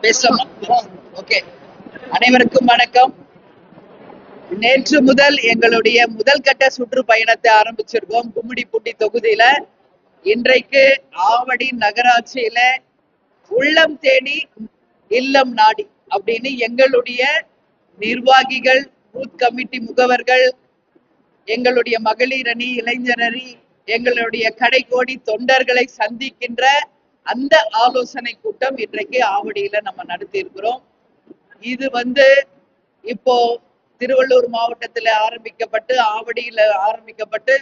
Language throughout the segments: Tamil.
பேசலாமா. ஓகே அனைவருக்கும் வணக்கம். நேற்று முதல் எங்களுடைய முதல் கட்ட சுற்றுப்பயணத்தை ஆரம்பிச்சிருக்கோம். கும்மிடிப்பூண்டி தொகுதியில. இன்றைக்கு ஆவடி நகராட்சியில உள்ளம் தேடி இல்லம் நாடி அப்படின்னு எங்களுடைய நிர்வாகிகள் பூத் கமிட்டி முகவர்கள் எங்களுடைய மகளிரணி இளைஞரணி எங்களுடைய கடைகோடி தொண்டர்களை சந்திக்கின்ற அந்த ஆலோசனை கூட்டம் இன்றைக்கு ஆவடியில நம்ம நடத்தி இருக்கிறோம் இது வந்து இப்போ திருவள்ளூர் மாவட்டத்துல ஆரம்பிக்கப்பட்டு ஆவடியில ஆரம்பிக்கப்பட்டு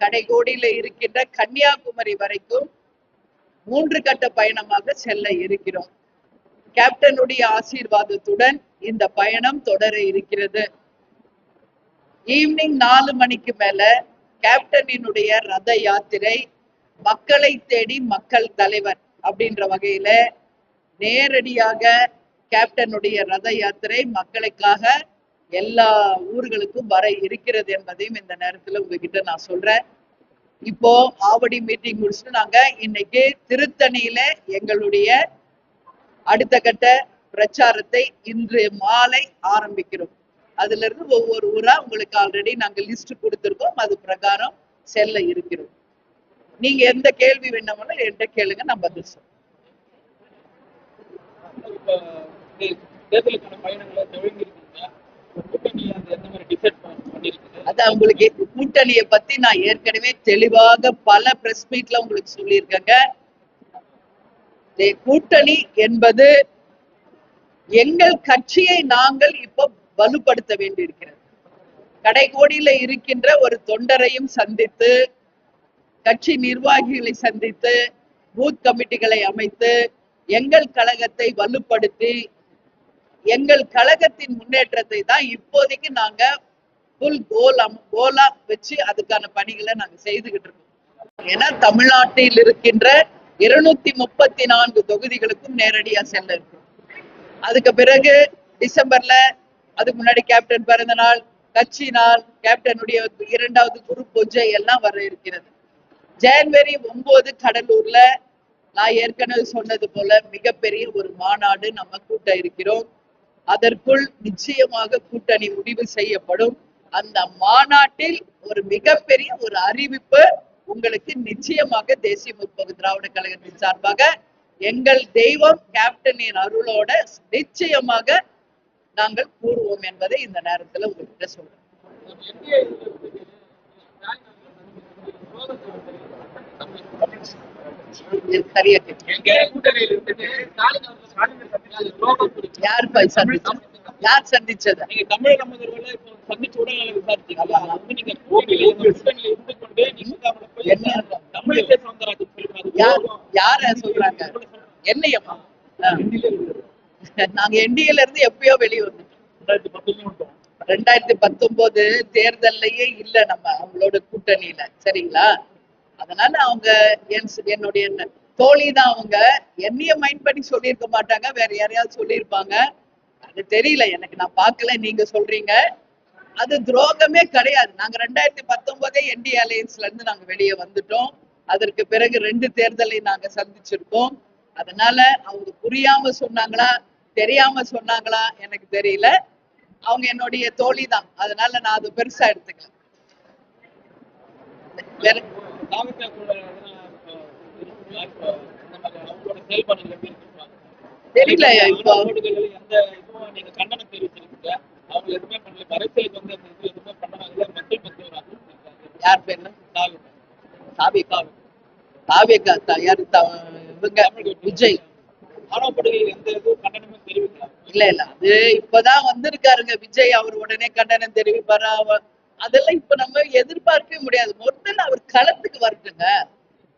கடைகோடியில இருக்கின்ற கன்னியாகுமரி வரைக்கும் மூன்று கட்ட பயணமாக செல்ல இருக்கிறோம். கேப்டனுடைய ஆசீர்வாதத்துடன் இந்த பயணம் தொடர இருக்கிறது. ஈவினிங் நாலு மணிக்கு மேல கேப்டனினுடைய ரத யாத்திரை மக்களை தேடி மக்கள் தலைவர் அப்படின்ற வகையில நேரடியாக கேப்டனுடைய ரத யாத்திரை மக்களுக்காக எல்லா ஊர்களுக்கும் வர இருக்கிறது என்பதையும் இந்த நேரத்துல உங்ககிட்ட நான் சொல்றேன். இப்போ ஆவடி மீட்டிங் முடிச்சுட்டு நாங்க இன்னைக்கு திருத்தணியில எங்களுடைய அடுத்த கட்ட பிரச்சாரத்தை இன்று மாலை ஆரம்பிக்கிறோம். அதுல இருந்து ஒவ்வொரு ஊரா உங்களுக்கு ஆல்ரெடி நாங்க லிஸ்ட் கொடுத்திருக்கோம். அது பிரகாரம் செல்ல இருக்கிறோம். நீங்க எந்த கேள்வி வேணாமலும் என்கிட்ட கேளுங்க நான் பதில் சொல்றேன். இப்ப தே- தேர்தலுக்கான பயணங்களை துவங்கியிருக்கீங்க கூட்டணி அந்த எந்த மாதிரி டிசைட் பண்ணிருக்குது அதான் உங்களுக்கு கூட்டணியை பத்தி நான் ஏற்கனவே தெளிவாக பல பிரஸ் மீட்ல உங்களுக்கு சொல்லியிருக்கேங்க. கூட்டணி என்பது எங்கள் கட்சியை நாங்கள் இப்ப வலுப்படுத்த வேண்டியிருக்கிறது. கடைகோடியில இருக்கின்ற ஒரு தொண்டரையும் சந்தித்து கட்சி நிர்வாகிகளை சந்தித்து பூத் கமிட்டிகளை அமைத்து எங்கள் கழகத்தை வலுப்படுத்தி எங்கள் கழகத்தின் முன்னேற்றத்தை தான் இப்போதைக்கு நாங்க புல் கோலம் கோலா வச்சு அதுக்கான பணிகளை நாங்க செய்துகிட்டு இருக்கோம். ஏன்னா தமிழ்நாட்டில் இருக்கின்ற இருநூத்தி முப்பத்தி நான்கு தொகுதிகளுக்கும் நேரடியா செல்ல இருக்கும் அதுக்கு பிறகு டிசம்பர்ல அதுக்கு முன்னாடி கேப்டன் பிறந்த நாள் கட்சி நாள் கேப்டனுடைய இரண்டாவது குரு பூஜை எல்லாம் வர இருக்கிறது. ஜனவரி ஒன்பது கடலூர்ல நான் ஏற்கனவே சொன்னது போல மிகப்பெரிய ஒரு மாநாடு நம்ம கூட்ட இருக்கிறோம். அதற்குள் நிச்சயமாக கூட்டணி முடிவு செய்யப்படும். அந்த மாநாட்டில் ஒரு மிகப்பெரிய ஒரு அறிவிப்பு உங்களுக்கு நிச்சயமாக தேசிய முற்போக்கு திராவிட கழகத்தின் சார்பாக எங்கள் தெய்வம் கேப்டனின் அருளோட நிச்சயமாக நாங்கள் கூறுவோம் என்பதை இந்த நேரத்துல உங்ககிட்ட சொல்றோம் என்டிஏ இது சரியா கேட்கு. எங்க கூட்டணியில் இருந்துட்டு ஸ்டாலின் அவர்கள் ஸ்டாலினை சந்திச்சு துரோகம் குறித்து யார் போய் சந்திச்சது யார் சந்திச்சது நீங்க தமிழக முதல்வர்களை இப்போ சந்திச்சு உடல்நல விசாரிச்சீங்களா அது வந்து நீங்க கூட்டணியில கூட்டணியில இருந்து கொண்டு நீங்க வந்து அவங்களை போய் என்ன? தமிழிசை சவுந்தரராஜன் சொல்றாரு. யார் யார சொல்றாங்க? என்னையம்மா. நாங்க என்டிஏல இருந்து எப்பயோ வெளியே வந்துட்டோம். ரெண்டாயிரத்தி பத்தொன்பது தேர்தல்லையே இல்ல நம்ம அவங்களோட கூட்டணியில. சரிங்களா? அதனால அவங்க என் என்னுடைய தோழி தான் அவங்க. என்னைய மைண்ட் பண்ணி சொல்லியிருக்க மாட்டாங்க. வேற யாரையாவது சொல்லியிருப்பாங்க. அது தெரியல. எனக்கு நான் பார்க்கல. நீங்க சொல்றீங்க. அது துரோகமே கிடையாது. நாங்க ரெண்டாயிரத்தி பத்தொன்பதே என்டி அலையன்ஸ்ல இருந்து நாங்க வெளியே வந்துட்டோம். அதற்கு பிறகு ரெண்டு தேர்தலை நாங்க சந்திச்சிருக்கோம். அதனால அவங்க புரியாம சொன்னாங்களா? தெரியாம சொன்னாங்களா? எனக்கு தெரியல. அவங்க என்னுடைய தோழி தான். அதனால நான் அது பெருசா எடுத்துக்கல. வேற தெரியல இப்போ யார் பேர்ல தாவேக்கா தா- யாரு? இவங்க விஜய். இல்ல இல்ல. அது இப்பதான் வந்திருக்காருங்க. விஜய் அவர் உடனே கண்டனம் தெரிவிப்பாரா? அதெல்லாம் இப்ப நம்ம எதிர்பார்க்கவே முடியாது. ஒருத்தன் அவர் களத்துக்கு வரட்டுங்க.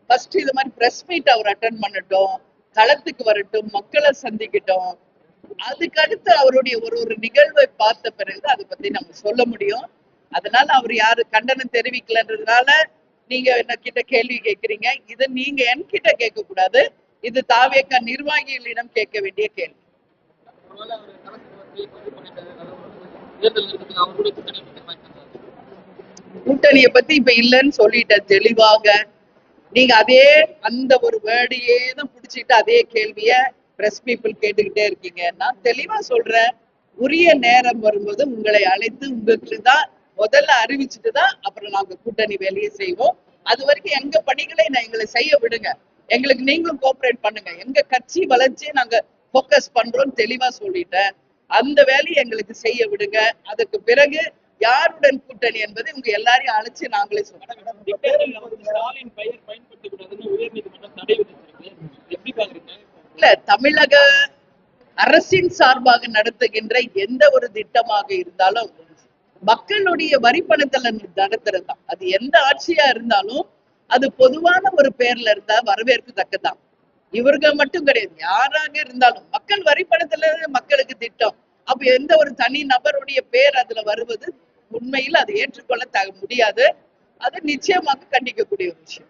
ஃபர்ஸ்ட் இது மாதிரி பிரஸ் மீட் அவர் அட்டன் பண்ணட்டும். களத்துக்கு வரட்டும். மக்களை சந்திக்கட்டும். அதுக்கடுத்து அவருடைய ஒரு ஒரு நிகழ்வை பார்த்த பிறகு அதை பத்தி நம்ம சொல்ல முடியும். அதனால அவர் யாரு கண்டனம் தெரிவிக்கலன்றதுனால நீங்க என்ன கிட்ட கேள்வி கேட்கறீங்க. இதை நீங்க என்கிட்ட கேட்க கூடாது இது தாவேக்கா நிர்வாகிகளிடம் கேட்க வேண்டிய கேள்வி. அவர் தேர்தல் அவர் கூட கூட்டணி கூட்டணிய பத்தி இப்ப இல்லைன்னு சொல்லிட்டேன் தெளிவாக. நீங்க அதே அந்த ஒரு வேர்டையே தான் புடிச்சிட்டு அதே கேள்விய பிரஸ் பீப்புள் கேட்டுக்கிட்டே இருக்கீங்க. நான் தெளிவா சொல்றேன். உரிய நேரம் வரும்போது உங்களை அழைத்து உங்களுக்கு தான் முதல்ல அறிவிச்சுட்டு தான் அப்புறம் நாங்க கூட்டணி வேலையை செய்வோம். அது வரைக்கும் எங்க பணிகளை நான் எங்களை செய்ய விடுங்க. எங்களுக்கு நீங்களும் கோஆபரேட் பண்ணுங்க. எங்க கட்சி வளர்ச்சி நாங்க ஃபோக்கஸ் பண்றோம் தெளிவா சொல்லிட்டேன். அந்த வேலையை எங்களுக்கு செய்ய விடுங்க. அதுக்கு பிறகு யாருடன் கூட்டணி என்பது உங்க எல்லாரையும் அழைச்சு நாங்களே சொல்றோம். இல்ல தமிழக அரசின் சார்பாக நடத்துகின்ற எந்த ஒரு திட்டமாக இருந்தாலும் மக்களுடைய வரி பணத்துல நடத்துறது தான் அது எந்த ஆட்சியா இருந்தாலும் அது பொதுவான ஒரு பேர்ல இருந்தா வரவேற்கத்தக்கதான் இவங்க மட்டும் கிடையாது. யாராக இருந்தாலும் மக்கள் வரி பணத்துல மக்களுக்கு திட்டம். அப்ப எந்த ஒரு தனி நபருடைய பேர் அதுல வருவது உண்மையில் அதை ஏற்றுக்கொள்ள த முடியாது. அது நிச்சயமாக கண்டிக்கக்கூடிய ஒரு விஷயம்.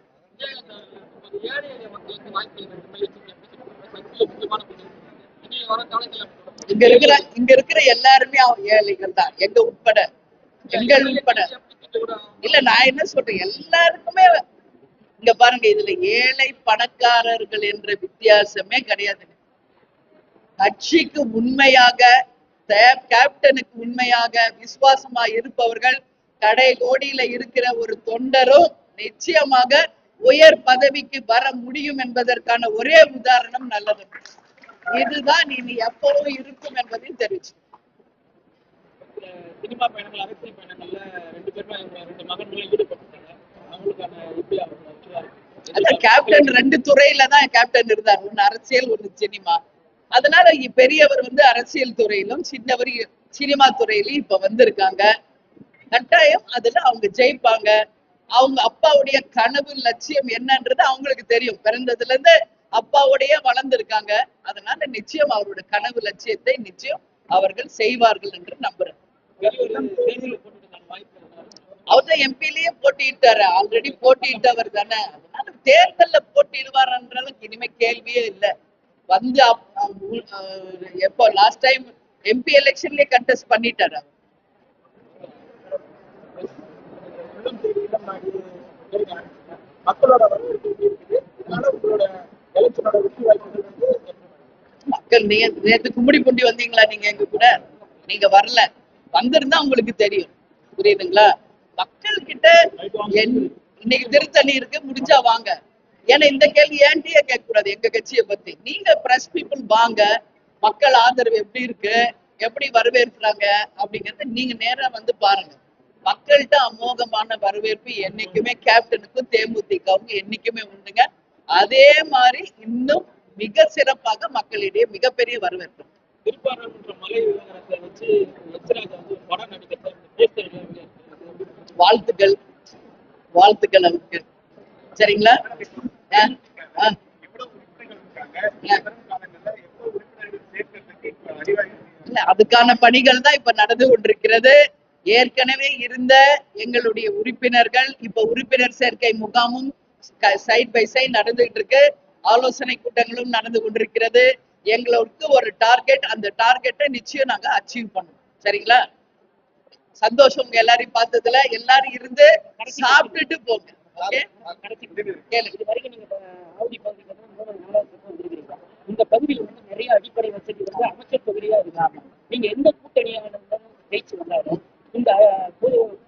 இங்க இருக்கிற இங்க இருக்கிற எல்லாருமே அவங்க ஏழைகள் தான். எங்க உட்பட எங்கள் உட்பட. இல்ல நான் என்ன சொல்றேன்? எல்லாருக்குமே இங்க பாருங்க இதுல ஏழை பணக்காரர்கள் என்ற வித்தியாசமே கிடையாது கட்சிக்கு உண்மையாக கேப்டனுக்கு உண்மையாக விசுவாசமா இருப்பவர்கள் கடை கோடியில இருக்கிற ஒரு தொண்டரும் நிச்சயமாக உயர் பதவிக்கு வர முடியும் என்பதற்கான ஒரே உதாரணம் நல்லது. இதுதான் இனி எப்பவும் இருக்கும் என்பதையும் தெரிவிச்சு. சினிமா பயணங்கள் அரசியல் பயணங்கள்ல ரெண்டு பேருமே ரெண்டு மகன்களும் ஈடுபட்டிருக்காங்க. அவங்களுக்கான எப்படி அவங்க கேப்டன் ரெண்டு துறையில தான் கேப்டன் இருந்தார். ஒண்ணு அரசியல் ஒண்ணு சினிமா. அதனால பெரியவர் வந்து அரசியல் துறையிலும் சின்னவர் சினிமா துறையிலும் இப்ப வந்திருக்காங்க. கட்டாயம் அதுல அவங்க ஜெயிப்பாங்க. அவங்க அப்பாவுடைய கனவு லட்சியம் என்னன்றது அவங்களுக்கு தெரியும். பிறந்ததுல இருந்து அப்பாவுடைய வளர்ந்திருக்காங்க. அதனால நிச்சயம் அவரோட கனவு லட்சியத்தை நிச்சயம் அவர்கள் செய்வார்கள் என்று நம்புறேன். அவர் தான் எம்பிலேயே போட்டியிட்டாரு. ஆல்ரெடி போட்டியிட்டவர் தானே. அதனால தேர்தல்ல போட்டியிடுவார்ன்ற அளவுக்கு இனிமே கேள்வியே இல்ல. வந்து எப்போ லாஸ்ட் டைம் எம்பி எலெக்ஷன்லயே கண்டெஸ்ட் பண்ணிட்டாரு? மக்களோட மக்கள் நே நேத்து கும்படி பூண்டி வந்தீங்களா நீங்க எங்க கூட? நீங்க வரல. வந்திருந்தா உங்களுக்கு தெரியும். புரியுதுங்களா? மக்கள் கிட்ட என் இன்னைக்கு திருத்தணி இருக்கு முடிஞ்சா வாங்க. ஏன்னா இந்த கேள்வி ஏன்ட்டியே கேட்க கூடாது எங்க கட்சியை பத்தி. நீங்க பிரஸ் பீப்புள் வாங்க மக்கள் ஆதரவு எப்படி இருக்கு எப்படி வரவேற்கிறாங்க அப்படிங்கறத நீங்க நேரா வந்து பாருங்க. மக்கள்கிட்ட அமோகமான வரவேற்பு என்னைக்குமே கேப்டனுக்கும் தேமுதிகவுக்கும் என்னைக்குமே உண்டுங்க. அதே மாதிரி இன்னும் மிக சிறப்பாக மக்களிடையே மிகப்பெரிய வரவேற்பு. வாழ்த்துக்கள். வாழ்த்துக்கள் அவருக்கு சரிங்களா? ஆ, ஆ, இல்ல அதுக்கான பணிகள் தான் இப்ப நடந்து கொண்டிருக்கிறது. ஏற்கனவே இருந்த எங்களுடைய உறுப்பினர்கள் இப்ப உறுப்பினர் சேர்க்கை முகாமும் சைட் பை சைட் நடந்துகிட்டு இருக்கு. ஆலோசனை கூட்டங்களும் நடந்து கொண்டிருக்கிறது. எங்களுக்கு ஒரு டார்கெட் அந்த டார்கெட்டை நிச்சயம் நாங்க அச்சீவ் பண்ணுவோம் சரிங்களா? சந்தோஷம் உங்க எல்லாரையும் பார்த்ததுல. எல்லாரும் இருந்து சாப்பிட்டுட்டு போங்க. இது வரைக்கும் நீங்க ஆவடி பகுதியில இந்த பகுதியில் வந்து நிறைய அடிப்படை வசதி வந்து அமைச்சர் பகுதியா இருக்காங்க. நீங்க எந்த கூட்டணியான ஜெயிச்சு வந்தாலும் இந்த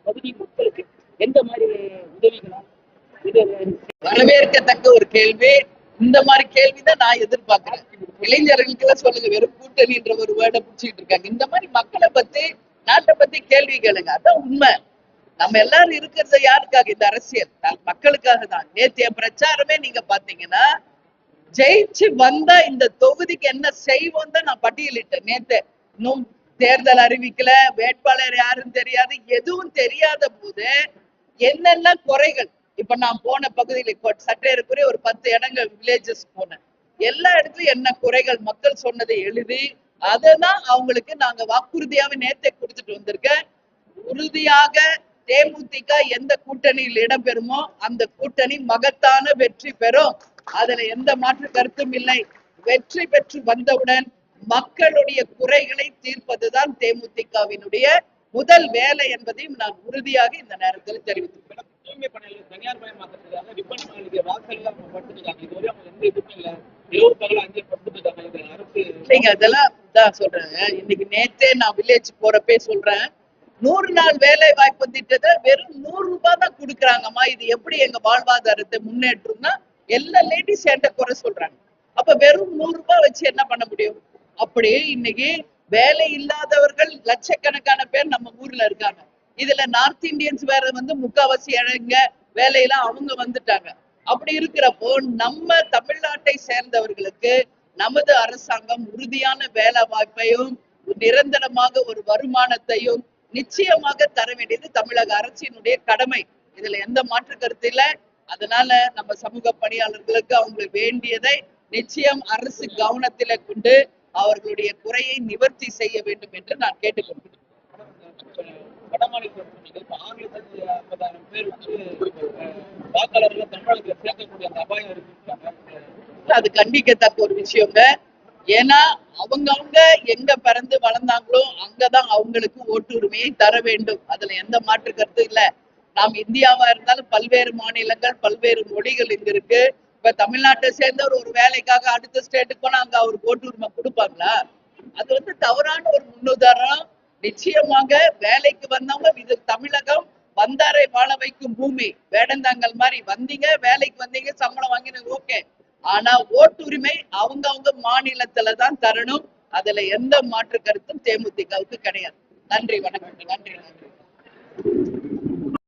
பகுதி மக்களுக்கு எந்த மாதிரி உதவிகளும் இது வரவேற்கத்தக்க ஒரு கேள்வி. இந்த மாதிரி கேள்விதான் நான் எதிர்பார்க்கிறேன். இளைஞர்களுக்கு எல்லாம் சொல்லுங்க வெறும் கூட்டணின்ற ஒரு வேர்டை பிடிச்சிட்டு இருக்காங்க. இந்த மாதிரி மக்களை பத்தி நாட்டை பத்தி கேள்வி கேளுங்க. அதான் உண்மை. நம்ம எல்லாரும் இருக்கிறது யாருக்காக? இந்த அரசியல். மக்களுக்காக தான். நேத்திய பிரச்சாரமே நீங்க பாத்தீங்கன்னா ஜெயிச்சு வந்தா இந்த தொகுதிக்கு என்ன செய்வோம் தான் நான் பட்டியலிட்டேன். நேத்து இன்னும் தேர்தல் அறிவிக்கல வேட்பாளர் யாருன்னு தெரியாது எதுவும் தெரியாத போது என்னென்ன குறைகள்? இப்ப நான் போன பகுதியில் சற்றேறக்குரிய சற்றேறக்குறைய ஒரு பத்து இடங்கள் வில்லேஜஸ் போனேன். எல்லா இடத்துலயும் என்ன குறைகள்? மக்கள் சொன்னதை எழுதி அதை தான் அவங்களுக்கு நாங்க வாக்குறுதியாவே நேத்தே கொடுத்துட்டு வந்திருக்கேன். உறுதியாக தேமுதிக எந்த கூட்டணியில் இடம்பெறுமோ அந்த கூட்டணி மகத்தான வெற்றி பெறும். அதுல எந்த மாற்று கருத்தும் இல்லை. வெற்றி பெற்று வந்தவுடன் மக்களுடைய குறைகளை தீர்ப்பதுதான் தேமுதிகவினுடைய முதல் வேலை என்பதையும் நான் உறுதியாக இந்த நேரத்தில் சொல்றேன். இன்னைக்கு நேத்தே நான் வில்லேஜ் போறப்பே சொல்றேன். நூறு நாள் வேலை வாய்ப்பு திட்டத்தை வெறும் நூறு ரூபாய் தான் கொடுக்குறாங்கம்மா. இது எப்படி எங்க வாழ்வாதாரத்தை முன்னேற்றம்னா எல்லா லேடிஸ் என்கிட்ட குறை சொல்றாங்க. அப்ப வெறும் நூறு ரூபாய் வச்சு என்ன பண்ண முடியும்? அப்படியே இன்னைக்கு வேலை இல்லாதவர்கள் லட்சக்கணக்கான பேர் நம்ம ஊர்ல இருக்காங்க. இதுல நார்த் இந்தியன்ஸ் வேற வந்து முக்காவாசி இழங்க வேலையெல்லாம் அவங்க வந்துட்டாங்க. அப்படி இருக்கிறப்போ நம்ம தமிழ்நாட்டை சேர்ந்தவர்களுக்கு நமது அரசாங்கம் உறுதியான வேலை வாய்ப்பையும் நிரந்தரமாக ஒரு வருமானத்தையும் நிச்சயமாக தர வேண்டியது தமிழக அரசினுடைய கடமை. இதுல எந்த மாற்று கருத்து இல்ல. அதனால நம்ம சமூக பணியாளர்களுக்கு அவங்களுக்கு வேண்டியதை நிச்சயம் அரசு கவனத்தில கொண்டு அவர்களுடைய குறையை நிவர்த்தி செய்ய வேண்டும் என்று நான் கேட்டுக்கொள்கிறேன். அது கண்டிக்கத்தக்க ஒரு விஷயங்க. ஏன்னா அவங்கவங்க எங்க பிறந்து வளர்ந்தாங்களோ அங்கதான் அவங்களுக்கு ஓட்டுரிமையை தர வேண்டும். அதுல எந்த மாற்று கருத்தும் இல்ல. நாம் இந்தியாவா இருந்தாலும் பல்வேறு மாநிலங்கள் பல்வேறு மொழிகள் இங்க இருக்கு. இப்ப தமிழ்நாட்டை சேர்ந்தவர் ஒரு வேலைக்காக அடுத்த ஸ்டேட்டுக்கு போனா அங்க அவருக்கு ஓட்டுரிமை கொடுப்பாங்களா? அது வந்து தவறான ஒரு முன்னுதாரணம். நிச்சயமாக வேலைக்கு வந்தவங்க இது தமிழகம் வந்தாரை வாழ வைக்கும் பூமி. வேடந்தாங்கல் மாதிரி வந்தீங்க வேலைக்கு வந்தீங்க சம்பளம் வாங்கினீங்க ஓகே. ஆனா ஓட்டுரிமை அவங்க அவங்க மாநிலத்துல தான் தரணும். அதுல எந்த மாற்று கருத்தும் தேமுதிகவுக்கு கிடையாது. நன்றி வணக்கம். நன்றி நன்றி.